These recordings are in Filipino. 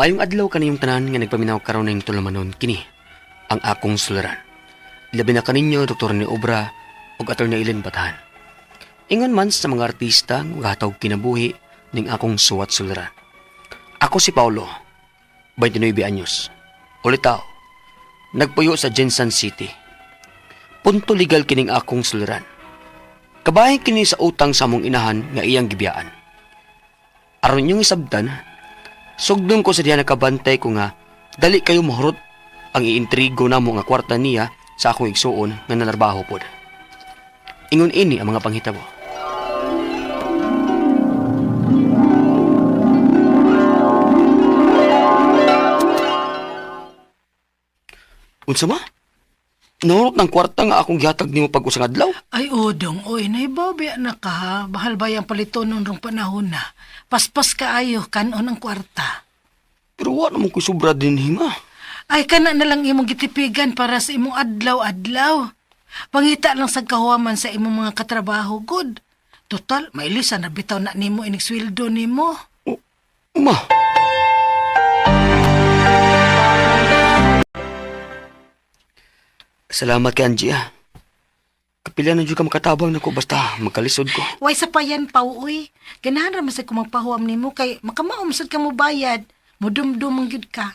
Mayong adlaw kaniyong tanan nga nagpaminaw karon ning tulamanon kini ang akong sularan. Labi na kaninyo Dr. ni Obra ug Atty. Ilin Batahan. Ingon man sa mga artista nga hatag kinabuhi ning akong suwat sularan. Ako si Paulo, 29 anyos. Ulitaw, nagpuyo sa Jensen City. Punto legal kining akong sularan. Kabahin kini sa utang sa among inahan nga iyang gibiyaan. Aron yung isabdan, sugdon ko sa diya nakabantay ko nga dali kayo mahurot ang iintrigo namo nga kwarta niya sa akong igsuon nga nanarbaho pod. Ingon ini ang mga panghitabo. Unsa ma? Nahurot ng kwarta nga akong gihatag nimo pag usang adlaw. Ay, udong, oy, naibabya na ka ha. Bahal ba yung palito nung rong panahon na. Paspas ka ayo, kanon ang kwarta. Pero wa naman ko sobra din hima. Ay, kana na lang imong gitipigan para sa imong adlaw-adlaw. Pangita lang sa kahuaman sa imong mga katrabaho, good. Total, mailisa na bitaw na nimo inig sweldo nimo. Ma. Salamat kay Angie ah. Kapila na dyan ka makatabang na ko basta magkalisod ko. Way sa payan pa, uy. Ganahan raman sa kumagpahuam nimo kay makamaumsad ka mo bayad. Mudumdum ang gyud ka.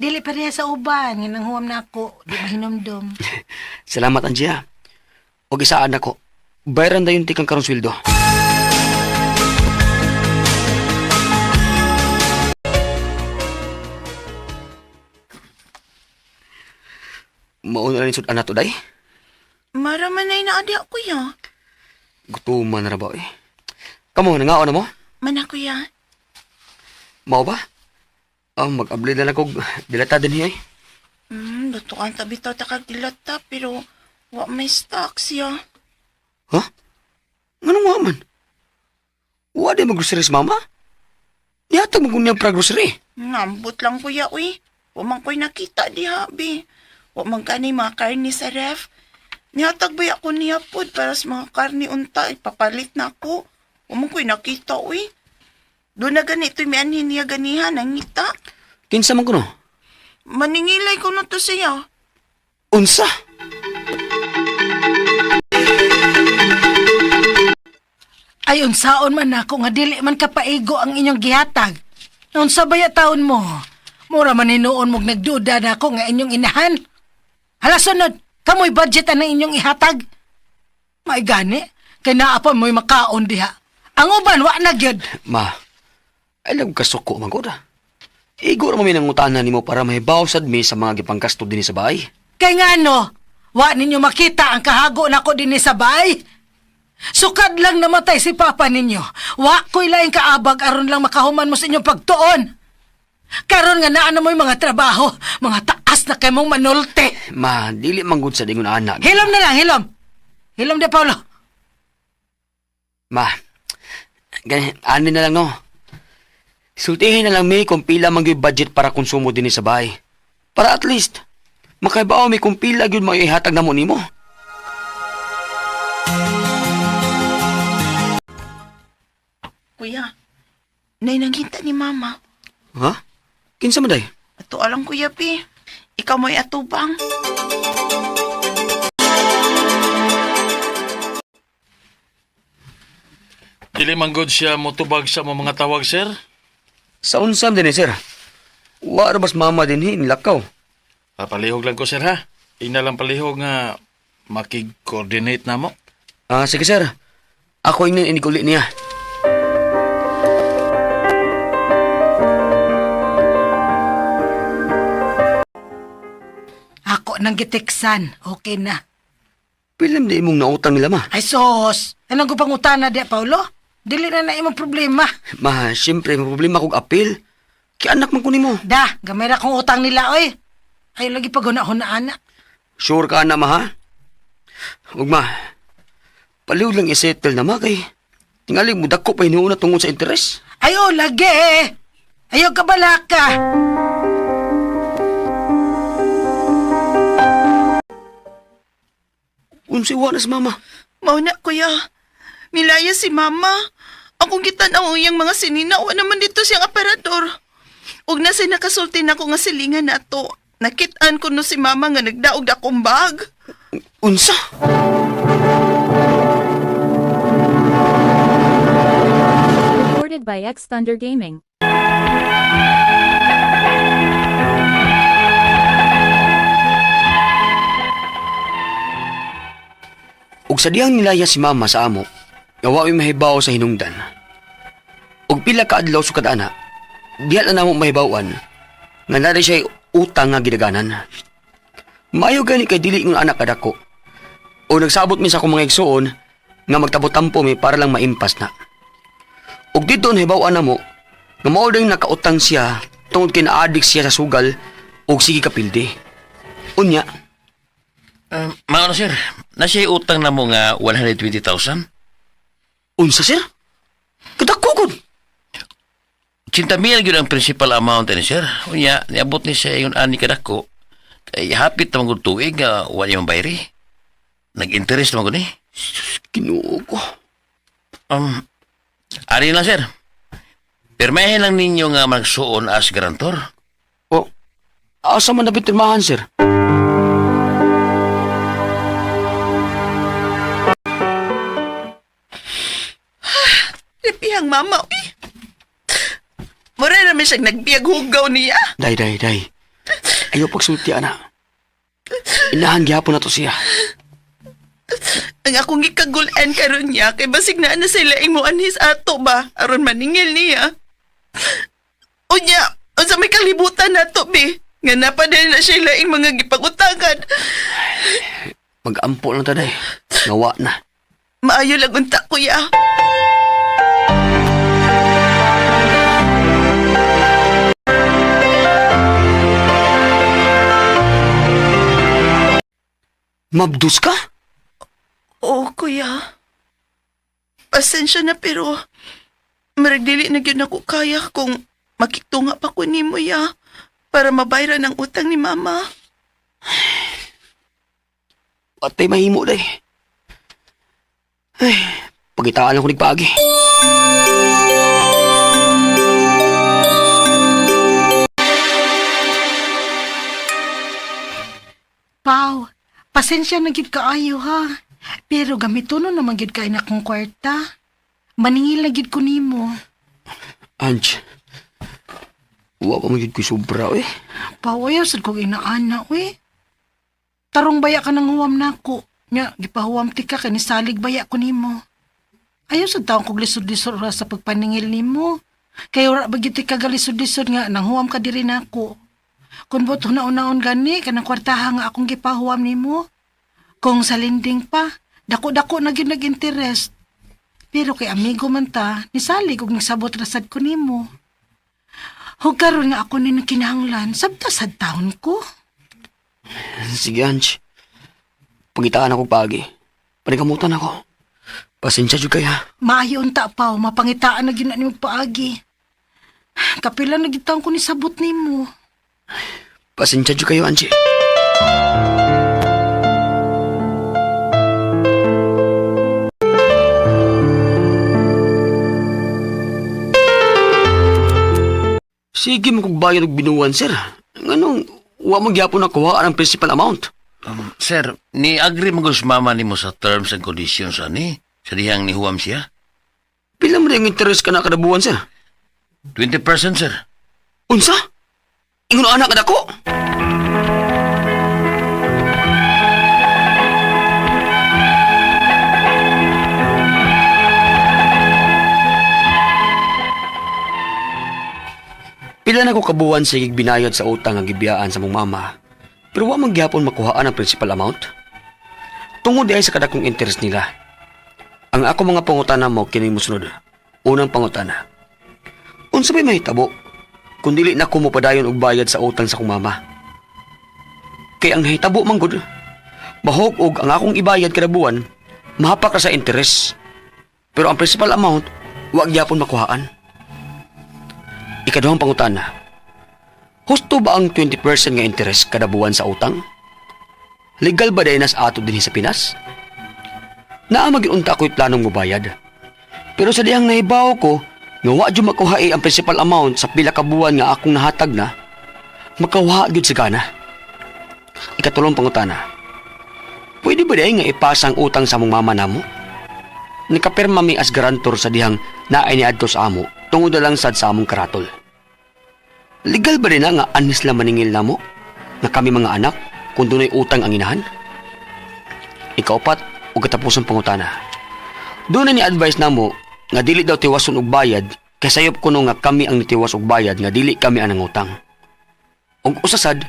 Dili pareha sa uban, nga huwam na ako, di mahinomdom. Salamat Angie ah. Huwag isaan ako. Bayaran na yung tikang karong sweldo. Mauna rin sud anak to day. Maraman na inaadi ako ya. Gutuman na ra ba eh. Kamu, nangaon na mo? Mana kuya. Mao ba? Ah, mag-abli na lang kog dilata din hiya eh. Hmm, dutukan tabi taw takag dilata pero wa may stocks ya. Ha? Anong wa man? Wa di mag-grocery sa mama? Yata mo kung niyang pra-grocery. Ngambot lang kuya uy. Wa man ko'y nakita di habi. Wa man kani mga karni sa ref. Nihatag ba ako niya pod para sa mga karni unta ipapalit na ako. Wa man ko'y nakita uy. Doon na ganito may anhin niya ganihan ang ngita. Kinsa man kuno? Maningilay ko na to siya. Unsa? Ay, unsaon man ako nga dili man kapaigo ang inyong gihatag. Unsa ba taon mo? Mura man hinuon mong nagduda na ako nga inyong inahan. Hala sunod, kamoy budget ang inyong ihatag. May gani, kay naapon mo'y makaon diha. Ang uban, wa na gyud. Ma, alam kasuko man ko na. Igo ra mo minang utanan nimo para mahibaw sad mi sa mga gipangkasto dinhi sa bahay. Kay nga no, wa ninyo makita ang kahago nako dinhi sa bahay. Sukad lang namatay si papa ninyo. Wa ko'y laing kaabag aron lang makahuman mo sa inyong pagtuon. Karon nga naa na mo'y mga trabaho, mga taas na kay mong manulte. Ma, dili man gud sa dingon anak. Hilom na lang, hilom. Hilom de Paulo. Ma, ganyan, ano na lang no. Sultihin na lang mi kung pila man gyud budget para konsumo dinhi sa bahay. Para at least, makaibaw mi kung pila gyud may ihatag na mo nimo. Kuya, nay nanghinta ni mama. Ha? Kinsa man day? Ato alang kuya pi. Ikaw mo'y atubang. Dili man gud siya motubag sa mga mga tawag, sir. Sa unsam din eh, sir. Wa ra bas mama din hi nilakaw. Papalihog lang ko, sir, ha? Ina lang palihog nga makig-coordinate na mo. Ah, sige sir. Ako yung iniguli niya. Nang gitiksan. Okay na. Pilam di imong nautang nila ma. Ay sos, anong gupang utana de Paulo? Dili na na imong problema. Ma, siyempre, may problema kong apil. Kaya anak man ko nimo. Da, gamay ra kong utang nila oy. Ay lagi pag na anak. Sure ka na ma ha? Huwag ma. Paliw lang isettle na ma kay. Tingali mo dako pa hinuuna tungkol sa interes. Ayo, lagi! Ayaw ka balaka! Unsi wa na sa mama. Mauna kuya. Milaya si mama. Akong gitanaw iyang mga sinina. Wa naman dito siyang aparador. Ug na say nakasulti na ko nga silingan na to. Nakitaan ko no si mama nga nagdaog da akong bag. Unsa? Recorded by X Thunder Gaming. Ug sa diyang nilaya si mama sa amo, nga waoy mahibaw sa hinungdan. Ug pila ka adlaw sukad ana, diha na namo mahibawan nga nari siya utang nga gidaganan. Maayo gani kay dili ng anak kadako. O nagsabot mi sa akong mga igsuon nga magtabot-tampo mi para lang maimpas na. Ug dito nahibawan na mo nga mao nakautang siya tungod kay na-addict siya sa sugal ug sige kapildi. Unya, Um, maano sir, na siya utang na mo nga 120,000? unsa sir? Kadako gud. 80 mil yun ang principal amount ni sir. Unya, niabot ni siya yung ani kadako. Kay hapit naman kong tuig nga wala yung bayri. Nag-interest naman ko ni. Ginoo ko. Um, ari lang sir. Pirmahin lang ninyo nga magsuon as garantor. O, asa man nabit pirmahan, sir? Lipihang mama, uy. Mura naman siyang nagbiag hugaw niya. Day, day, day. Ayaw pagsulti, ana. Inahan gyapon na to siya. Ang akong gikagulan karon niya kay basig na na sila imo anhis ato ba aron maningil niya. Unya, unsa may kalibutan nato be? Nga napadal na siya laing mga gipagutangan. Mag-ampo lang ta, day. Nawa na. Maayo lang unta kuya. Mabdus ka? Oo, kuya. Pasensya na pero maragdili na gyud ako kaya kung makitunga pa ko nimo ya para mabayran ang utang ni mama. Patay mahimo, day. Ay, pagitaan lang ko nagpaagi. Pau, pasensya na gid kaayo ha. Pero gamitono naman gid kay na kong kwarta. Maningil na gid ko nimo. Ange, wa pa magyud ko sobra, eh. Pau, ayaw sad kong inaana, we. Tarong baya ka nang huwam nako. Nya, gipahuwam ti ka kay nisalig baya ko nimo. Ayaw sad taong kog lisod-lisod ra sa pagpaningil nimo. Kay ora ba gyud ti ka galisod-lisod nga nang huwam ka diri nako. Kung boto na unaon gani kanang kwartaha nga akong gipahuwam nimo. Kung sa linding pa, dako-dako na gyud nag-interest. Pero kay amigo man ta, nisalig og nagsabot rasad ko nimo. Hug karon nga ako ni kinahanglan, sabta sad taon ko. Sige, Ange. Pagitaan ako pagi. Panikamutan ako. Pasensya jud kaya. Maayo unta pa, mapangitaan na gyud na paagi. Kapila na gyud taon ko ni sabot nimo. Pasensya kayo, Ange. Sige mo kung bayad og binuwan, sir. Nganong, wa mo gyapon nakuha ang principal amount. Um, sir, ni agree mo sa mama ni mo sa terms and conditions ani? Sa dihang ni Huam siya? Pila mo rin interest ka na kada buwan, sir? 20% sir. Unsa? Ingon anak kada ko? Pila na ko kabuwan sa binayad sa utang nga gibiyaan sa mong mama. Pero wa man gyapon makuhaan ang principal amount. Tungod ay sa kadakong interest nila. Ang ako mga pangutana mo kini musunod. Unang pangutana. Unsa may mahitabo? Kung dili na ko mo padayon og bayad sa utang sa akong mama. Kay ang nahitabo man gud. Mahog og ang akong ibayad kada buwan, mahapak ra sa interes. Pero ang principal amount, wag gyapon makuhaan. Ikaduhang pangutana. Husto ba ang 20% nga interes kada buwan sa utang? Legal ba dahil nas ato din sa Pinas? Naa magiunta ko'y planong mubayad. Pero sa dihang nahibaw ko Nga wa jud makuha ang principal amount sa pila ka buwan nga akong nahatag na, makawa gyud sa kana. Ikatulong pangutana. Pwede ba day nga ipasa ang utang sa among mama namo? Nikapirma mi as garantor sa dihang naay ni adto sa amo tungod lang sad sa among karatol. Legal ba rin na nga anis lang maningil namo? Na kami mga anak kung dunay utang ang inahan? Ikaupat o katapusang pangutana. Doon na ni advice namo nga dili daw tiwason og bayad kay sayop kuno nga kami ang nitiwas og bayad nga dili kami anang utang. Og usasad,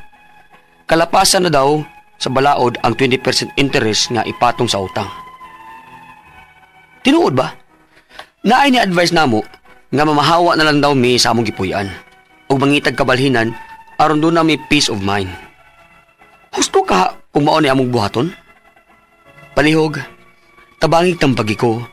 kalapasan na daw sa balaod ang 20% interest nga ipatong sa utang. Tinuod ba? Naay ni advice namo nga mamahawa na lang daw mi sa among gipuy-an ug mangitag kabalhinan aron doon na may peace of mind. Husto ka kung mao ni among buhaton? Palihog, tabangig tambagi ko.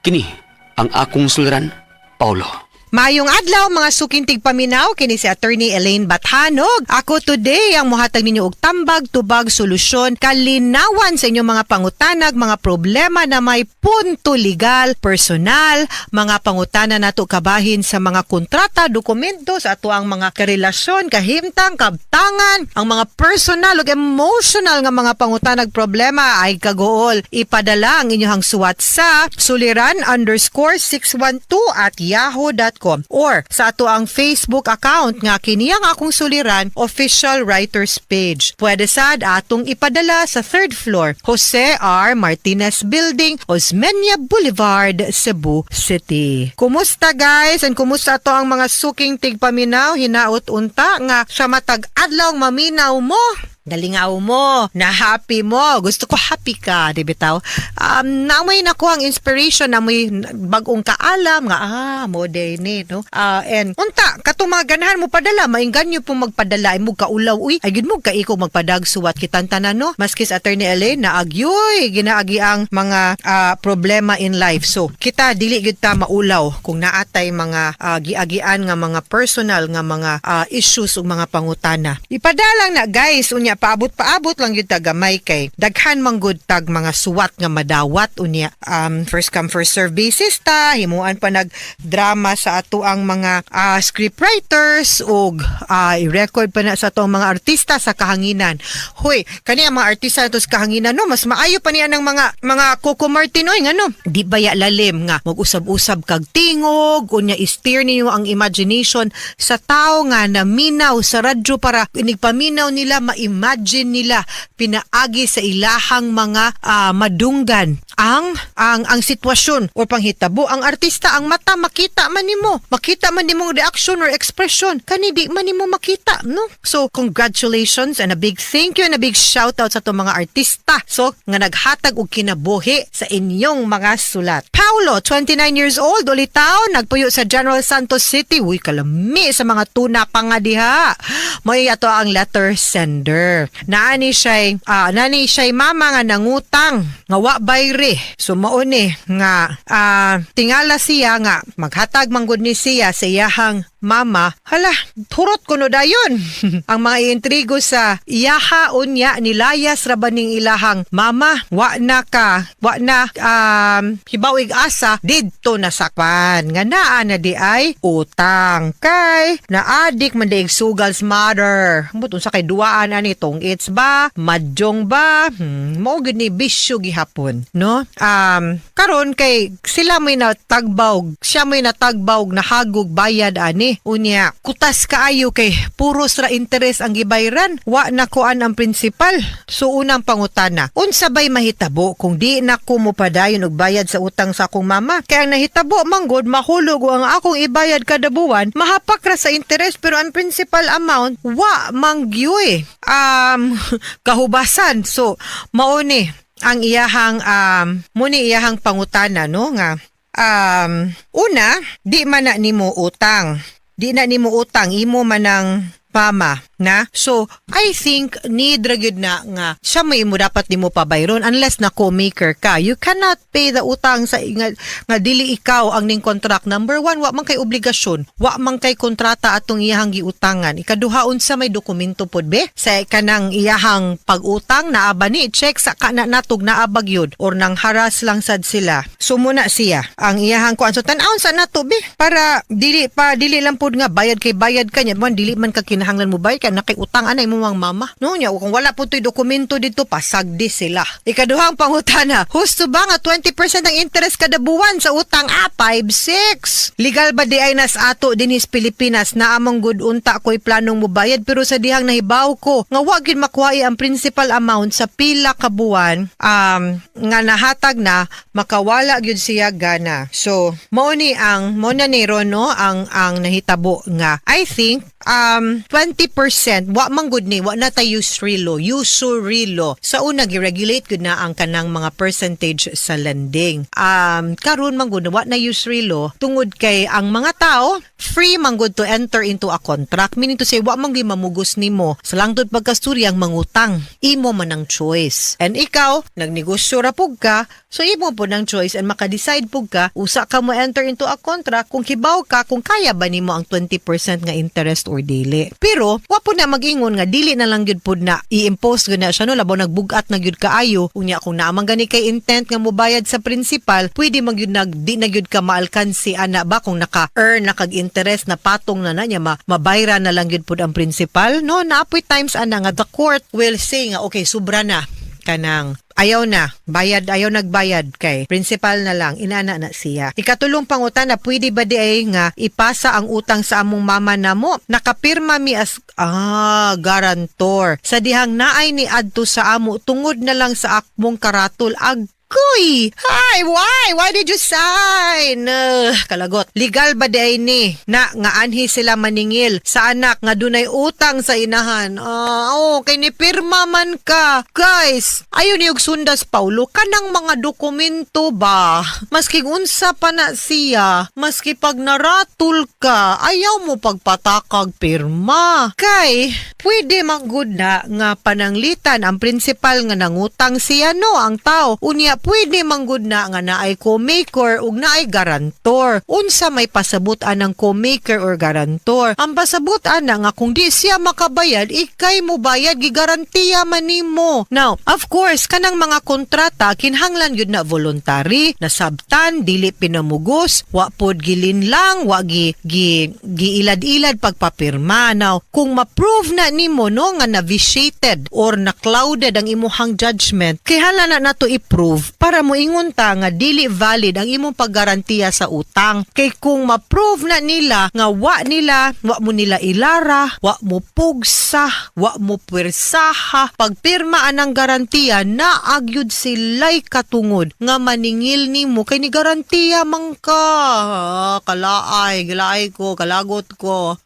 Kini ang akong suliran, Paulo. Mayong adlaw mga sukintig paminaw kini si attorney Elaine Bathanog. Ako today ang muhatag ninyo og tambag tubag solusyon kalinawan sa inyong mga pangutanag, mga problema na may punto legal, personal, mga pangutana nato kabahin sa mga kontrata, dokumento sa ato ang mga karelasyon, kahimtang, kabtangan, ang mga personal ug emotional nga mga pangutanag problema ay kagool. Ipadala ang inyong suwat sa suliran underscore 612 at yahoo.com or sa ato ang Facebook account nga kiniyang akong suliran official writers page. Pwede sad atong ipadala sa third floor Jose R. Martinez Building, Osmeña Boulevard, Cebu City. Kumusta guys? And kumusta to ang mga suking tigpaminaw hinaot unta nga siya matag adlaw maminaw mo? Dalingaw mo, na happy mo. Gusto ko happy ka, di bitaw? Um, namoy na ko ang inspiration, namoy bagong kaalam nga, ah, mo day ni, no? Ah, and, unta, katong mga ganahan mo padala, maingganyo po magpadala, mo kaulaw, uy, ay mo kaiko magpadag suwat kitantanan, no? Maski sa attorney Elaine, na agyoy, ginaagi ang mga ah, problema in life. So, kita, dili gid ta maulaw kung naatay mga ah, giagian nga mga personal nga mga ah, issues ug mga pangutana. Ipadalang na guys, unya paabot-paabot lang gyud ta gamay kay daghan man gud tag mga suwat nga madawat unya. Um, first come first serve basis ta, himuan pa nag drama sa ato ang mga ah, scriptwriters ug ah, i-record pa na sa atong mga artista sa kahanginan. Hoy, kani ang mga artista sa kahanginan no, mas maayo pa niya ng mga mga Coco Martinoy nga no. Di ba ya lalim nga mag-usab-usab kag tingog unya i-steer ninyo ang imagination sa tao nga naminaw sa radyo para inigpaminaw nila ma-imagine nila pinaagi sa ilahang mga ah, madunggan. Ang ang ang sitwasyon o panghitabo ang artista ang mata makita man nimo. Makita man nimo reaction or expression. Kani di man nimo makita no? So congratulations and a big thank you and a big shout out sa to mga artista. So nga naghatag og kinabuhi sa inyong mga sulat. Paulo 29 years old ulitaw nagpuyo sa General Santos City. Uy kalami sa mga tuna pa nga diha. May ato ang letter sender naani siya ah nani siya mama nga nangutang nga wa bayre so mao ni nga ah, tingala siya nga maghatag manggod ni siya sa iyahang mama hala turot kuno dayon. Ang mga intrigo sa iyaha unya nilayas ra ba ning ilahang mama wa na ka wa na um, hibawig asa didto na sakpan. Nga naa na di ay utang. Kay naadik man daig sugal's mother. Mutun sa kay duaan ani tong it's ba? Madjong ba? Hmm, gid ni bisyo gihapon no? Um karon kay sila may natagbaw siya may natagbaw nahagog bayad ani unya kutas kaayo kay puros ra interes ang gibayran. Wa na kuan ang principal so unang pangutana unsa bay mahitabo kung di na ko mo padayon og bayad sa utang sa akong mama. Kay ang nahitabo manggod mahulog ang akong ibayad kada buwan mahapak ra sa interes pero ang principal amount wa manggyoy um kahubasan. So mao ni ang iyahang um muni iyahang pangutana no nga um una di man na nimo utang di na nimo utang imo man ang mama Na? So, I think need gyud na nga siya may mo dapat nimo pabayron unless na co-maker ka. You cannot pay the utang sa nga, nga dili ikaw ang ning contract. Number one, wa man kay obligasyon. Wa man kay kontrata atong iyahang giutangan. Ikaduha unsa may dokumento pod be sa kanang iyahang pag-utang naa ba ni check sa kana natog naa bagyod or nang haras lang sad sila. So muna siya ang iyahang kuan so tan-awon sa nato be para dili pa dili lang pod nga bayad kay bayad kanya man dili man ka kinahanglan mo bayad kay nakiutang anay mo mang mama. No nya kung wala po to'y dokumento dito pasagdi sila. Ikaduhang pangutana, husto ba nga 20% ang interest kada buwan sa utang? Ah, 5 6. Legal ba di ay nas ato dinis Pilipinas na among good unta ko'y planong mo bayad pero sa dihang nahibaw ko nga wa gyud makuha ang principal amount sa pila ka buwan um nga nahatag na makawala gyud siya gana. So, mao ni ang mo na ni Ron, no ang ang nahitabo nga I think um 20% wa man gud ni wa na ta usurilo usurilo. Sa una gi-regulate gud na ang kanang mga percentage sa lending. Um karon man gud wa na usurilo tungod kay ang mga tao free man gud to enter into a contract. Meaning to say wa man mamugos nimo. Sa langtod pagkasturya ang mangutang. Imo man ang choice. And ikaw nagnegosyo ra pug ka so imo po ng choice and maka-decide pug ka usa ka mo enter into a contract. Kung kibaw ka kung kaya ba nimo ang 20% nga interest or dili. Pero wa po na magingon nga dili na lang gyud pud na i-impose gyud na siya no? Labaw nagbugat na gyud kaayo. Unya kung naamang gani kay intent nga mobayad sa principal pwede man gyud nag di na gyud ka maalkansi ana ba kung naka-earn na kag interest na patong na na niya ma, mabayra na lang gyud pud ang principal no? Naapoy times ana nga the court will say nga okay sobra na kanang ayaw na. Bayad ayaw nagbayad kay principal na lang. Inana na siya. Ikatulong pangutan na pwede ba di ay nga ipasa ang utang sa among mama namo nakapirma mi as ah garantor sa dihang naay ni adto sa amo tungod na lang sa akmong karatol ag Kuy! Hi! Why? Why did you sign? Uh, kalagot. Legal ba di ay ni na nga anhi sila maningil sa anak nga dunay utang sa inahan? Ah, oh, kay ni pirma man ka. Guys, ayo ni og sundas Paulo kanang mga dokumento ba? Maski unsa pa na siya, maski pag naratul ka, ayaw mo pagpatakag pirma. Kay, pwede man good na nga pananglitan ang principal nga nangutang siya no ang tao. Unya pwede manggod na nga naay co-maker ug naay garantor. Unsa may pasabutan ng co-maker or garantor? Ang pasabutan na nga kung di siya makabayad, ikay mo bayad gigarantiya man nimo. Now, of course, kanang mga kontrata kinhanglan gyud na voluntary, nasabtan, dili pinamugos, wa pod gilin lang, wa gi, gi giilad-ilad pagpapirma. Now, kung ma-prove na nimo no nga na vitiated or na clouded ang imuhang judgment, kay hala na nato i-prove para mo ingon ta nga dili valid ang imong paggarantiya sa utang. Kay kung ma-prove na nila nga wa nila, wa mo nila ilara, wa mo pugsa, wa mo pwersaha, pagpirma anang garantiya na agyud sila'y katungod nga maningil nimo kay ni garantiya man ka. Ah, Kalaay, gilaay ko, kalagot ko.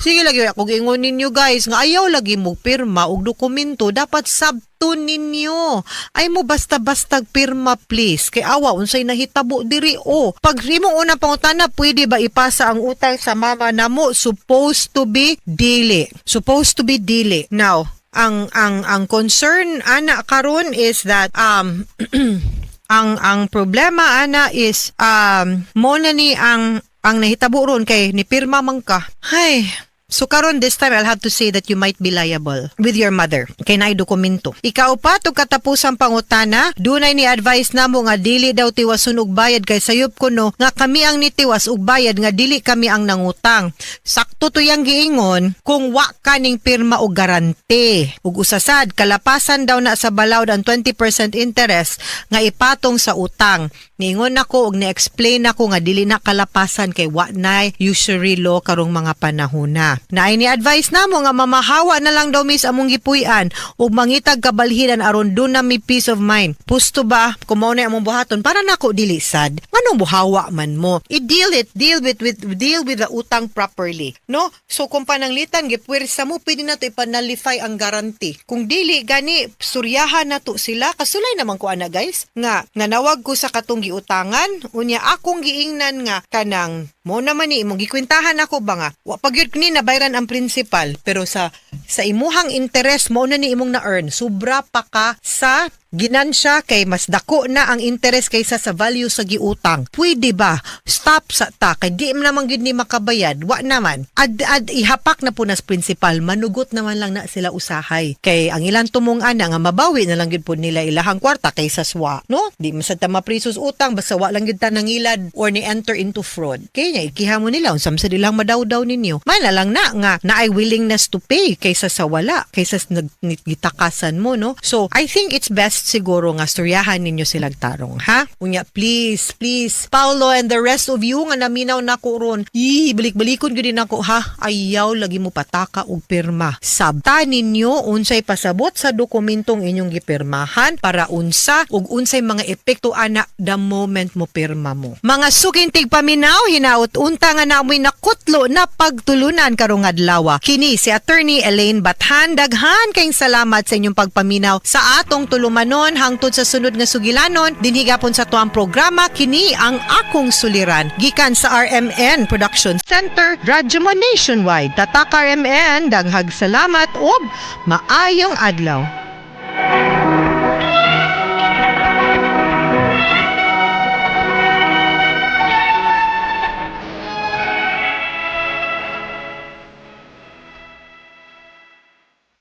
Sige lagi ako ingon ninyo guys nga ayaw lagi mo pirma og dokumento dapat sabto ninyo. Ay mo basta-basta pirma please kay awa unsay nahitabo diri o. Pag imong unang pangutana pwede ba ipasa ang utang sa mama namo supposed to be dili. Supposed to be dili. Now, ang ang ang concern ana karon is that um ang ang problema ana is um mo na ni ang ang nahitabo ron kay ni pirma man ka. Hay, So karon this time I'll have to say that you might be liable with your mother kay naay dokumento. Ikaw pa tug katapusang pangutana, dunay ni advice namo nga dili daw tiwason og bayad kay sayop kuno nga kami ang nitiwas og bayad nga dili kami ang nangutang. Sakto to yang giingon kung wa kaning pirma og garante. Ug usasad kalapasan daw na sa balawd ang 20% interest nga ipatong sa utang. Niingon ako og ni-explain ako nga dili na kalapasan kay wa nay usury law karong mga panahona. Naay ni advice namo nga mamahawa na lang daw mis among gipuy-an ug mangitag kabalhinan aron do na mi peace of mind. Pusto ba kung mao na among buhaton para nako dili sad. Nganong buhawa man mo? I-deal it, deal with, with deal with the utang properly. No? So kung pananglitan gipwersa mo pwede na to ipanalify ang garanti. Kung dili gani suryahan na to sila kasulay naman ko ana guys nga nanawag ko sa katong giutangan unya akong giingnan nga kanang Mo naman ni imong gikwentahan ako ba nga wa pa gyud ni nabayran ang principal pero sa sa imuhang interest mo na ni imong na-earn sobra pa ka sa ginansya kay mas dako na ang interest kaysa sa value sa giutang. Pwede ba? Stop sa ta kay di man naman gyud ni makabayad. Wa naman. Ad, ad ihapak na po nas principal manugot naman lang na sila usahay. Kay ang ilang tumong ana nga mabawi na lang gyud po nila ilahang kwarta kaysa swa. No? Di masad ta maprisos utang basta wa lang gyud ta nangilad or ni enter into fraud. Kay nya ikihamo nila unsam sa dilang madawdaw ninyo. Man lang na nga na ay willingness to pay kaysa sa wala kaysa sa naggitakasan mo no. So I think it's best siguro nga storyahan ninyo silang tarong ha. Unya please please Paulo and the rest of you nga naminaw nako ron. Ih balik-balikon gyud din ako ha. Ayaw lagi mo pataka og pirma. Sabta ninyo unsay pasabot sa dokumentong inyong gipirmahan para unsa ug unsay mga epekto ana the moment mo pirma mo. Mga sukintig paminaw hinaut unta nga namoy nakutlo na pagtulunan karong adlaw. Kini si Attorney Elaine Bathan daghan kayong salamat sa inyong pagpaminaw sa atong tulumanon hangtod sa sunod nga sugilanon dinhi gapon sa tuang programa kini ang akong suliran. Gikan sa RMN Production Center Radyo Mo Nationwide. Tatak RMN daghag salamat ug maayong adlaw